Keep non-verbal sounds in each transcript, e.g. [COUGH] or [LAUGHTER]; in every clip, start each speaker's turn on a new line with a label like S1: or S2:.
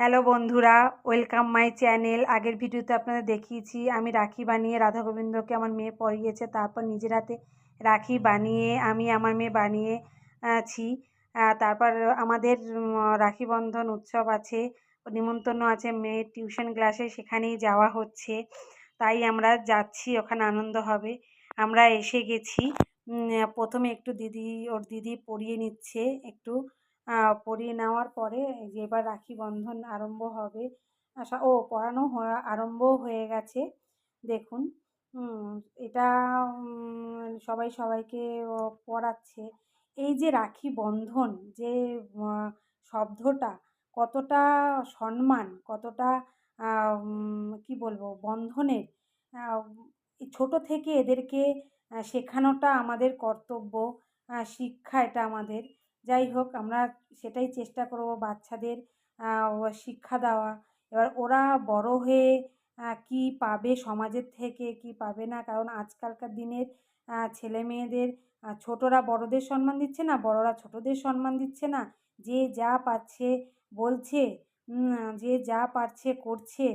S1: Hello বন্ধুরা, welcome my channel. আগের ভিডিওতে আপনাদের দেখিয়েছি, আমি রাখি বানিয়ে রাধা গোবিন্দকে আমার মেয়ে পরিয়েছে তারপর নিজের হাতে রাখি বানিয়ে আমি আমার মেয়ে বানিয়ে ছি তারপর আমাদের রাখি বন্ধন উৎসব আছে, নিমন্ত্রণ আছে মেয়ের টিউশন ক্লাসে, সেখানেই যাওয়া হচ্ছে। তাই আমরা যাচ্ছি, ওখানে আনন্দ হবে। আমরা এসে গেছি। প্রথমে একটু দিদি, ওর দিদি পরিয়ে নিচ্ছে, একটু পরিয়ে নেওয়ার পরে যে এবার রাখি বন্ধন আরম্ভ হবে। ও পরানো আরম্ভ হয়ে গেছে। দেখুন এটা সবাই সবাইকে পড়াচ্ছে। এই যে রাখি বন্ধন, যে শব্দটা, কতটা সম্মান, কতটা কী বলব, বন্ধনের ছোটো থেকে এদেরকে শেখানোটা আমাদের কর্তব্য শিক্ষা এটা আমাদের। যাই হোক, আমরা সেটাই চেষ্টা করব বাচ্চাদের শিক্ষা দেওয়া। এবার ওরা বড় হয়ে কী পাবে সমাজের থেকে, কী পাবে না? কারণ আজকালকার দিনের ছেলে মেয়েদের ছোটরা বড়দের সম্মান দিচ্ছে না, বড়রা ছোটদের সম্মান দিচ্ছে না। যে যা পাচ্ছে বলছে যে যা পারছে করছে,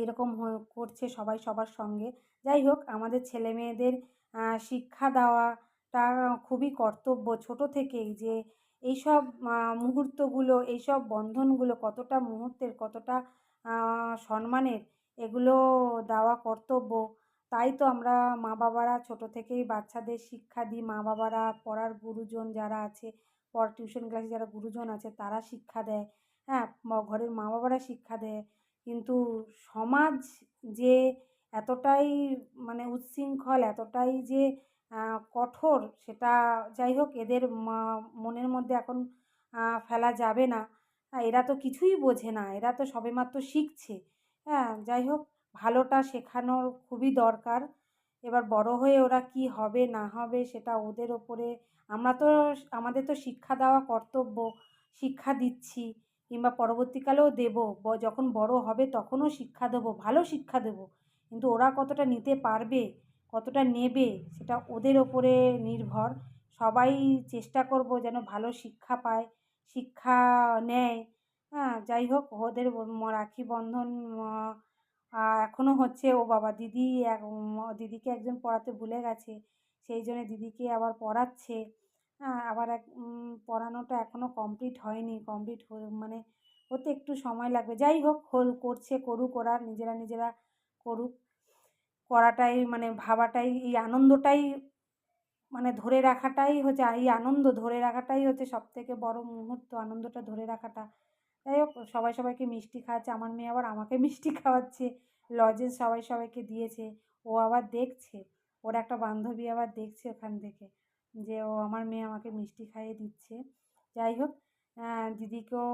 S1: এরকম করছে সবাই সবার সঙ্গে। যাই হোক, আমাদের ছেলে মেয়েদের শিক্ষা দেওয়া তা খুবই কর্তব্য ছোটো থেকেই যে এইসব মুহূর্তগুলো, এইসব বন্ধনগুলো কতটা মুহূর্তের, কতটা সম্মানের, এগুলো দেওয়া কর্তব্য। তাই তো আমরা মা বাবারা ছোটো থেকেই বাচ্চাদের শিক্ষা দিই। মা বাবারা পড়ার গুরুজন যারা আছে, পর টিউশন ক্লাসে যারা গুরুজন আছে, তারা শিক্ষা দেয়। হ্যাঁ ঘরের মা বাবারা শিক্ষা দেয়। কিন্তু সমাজ যে এতটাই মানে উচ্ছৃঙ্খল, এতটাই যে কঠোর, সেটা যাই হোক এদের মনের মধ্যে এখন ফেলা যাবে না। এরা তো কিছুই বোঝে না, এরা তো সবেমাত্র শিখছে। হ্যাঁ যাই হোক ভালোটা শেখানোর খুবই দরকার। এবার বড় হয়ে ওরা কী হবে, না হবে, সেটা ওদের ওপরে আমরা তো, আমাদের তো শিক্ষা দেওয়া কর্তব্য, শিক্ষা দিচ্ছি, কিংবা পরবর্তীকালেও দেবো। যখন বড় হবে, তখনও শিক্ষা দেবো, ভালো শিক্ষা দেবো। কিন্তু ওরা কতটা নিতে পারবে? কতটা নেবে সেটা ওদের ওপরে নির্ভর। সবাই চেষ্টা করব যেন ভালো শিক্ষা পায়, শিক্ষা নেয়। হ্যাঁ যাই হোক, ওদের রাখি বন্ধন এখনও হচ্ছে ও বাবা দিদি এক দিদিকে একজন পড়াতে ভুলে গেছে, সেই জন্য দিদিকে আবার পড়াচ্ছে। হ্যাঁ আবার এক পড়ানোটা এখনও কমপ্লিট হয়নি। কমপ্লিট মানে হতে একটু সময় লাগবে। যাই হোক করছে, করুক ওরা, নিজেরা নিজেরা করুক। করাটাই মানে ভাবাটাই, এই আনন্দটাই মানে ধরে রাখাটাই হচ্ছে, এই আনন্দ ধরে রাখাটাই হচ্ছে সবথেকে বড় মুহূর্ত, আনন্দটা ধরে রাখাটা। যাই হোক, সবাই সবাইকে মিষ্টি খাওয়াচ্ছে, আমার মেয়ে আবার আমাকে [LAUGHS] মিষ্টি খাওয়াচ্ছে লজেন্স সবাই সবাইকে দিয়েছে, ও আবার দেখছে, ওর একটা বান্ধবী আবার দেখছে ওখান থেকে যে ও আমার মেয়ে আমাকে মিষ্টি খাইয়ে দিচ্ছে। যাই হোক দিদিকেও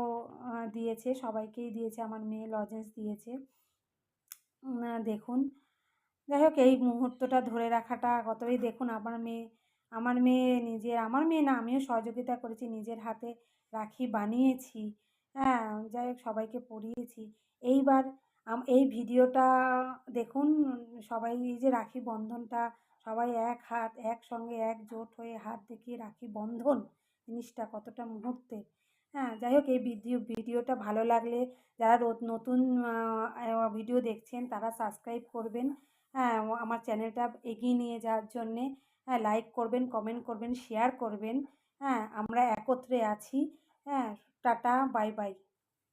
S1: দিয়েছে, সবাইকেই দিয়েছে, আমার মেয়ে লজেন্স দিয়েছে। দেখুন যাই হোক, এই মুহূর্তটা ধরে রাখাটা কতই দেখুন, আমার মেয়ে আমার মেয়ে নিজের আমার মেয়ে না, আমিও সহযোগিতা করেছি, নিজের হাতে রাখি বানিয়েছি হ্যাঁ যাই হোক, সবাইকে পরিয়েছি এইবার এই ভিডিওটা দেখুন, সবাই এই যে রাখি বন্ধনটা, সবাই এক হাত, একসঙ্গে একজোট হয়ে হাত দেখিয়ে রাখি বন্ধন, জিনিসটা কতটা মুহূর্তে হ্যাঁ যাই হোক, এই ভিডিও, ভিডিওটা ভালো লাগলে, যারা নতুন ভিডিও দেখছেন, তারা সাবস্ক্রাইব করবেন হ্যাঁ আমার চ্যানেলটা এগিয়ে নিয়ে যাওয়ার জন্যে হ্যাঁ লাইক করবেন কমেন্ট করবেন শেয়ার করবেন। হ্যাঁ আমরা একত্রে আছি। হ্যাঁ টাটা বাই বাই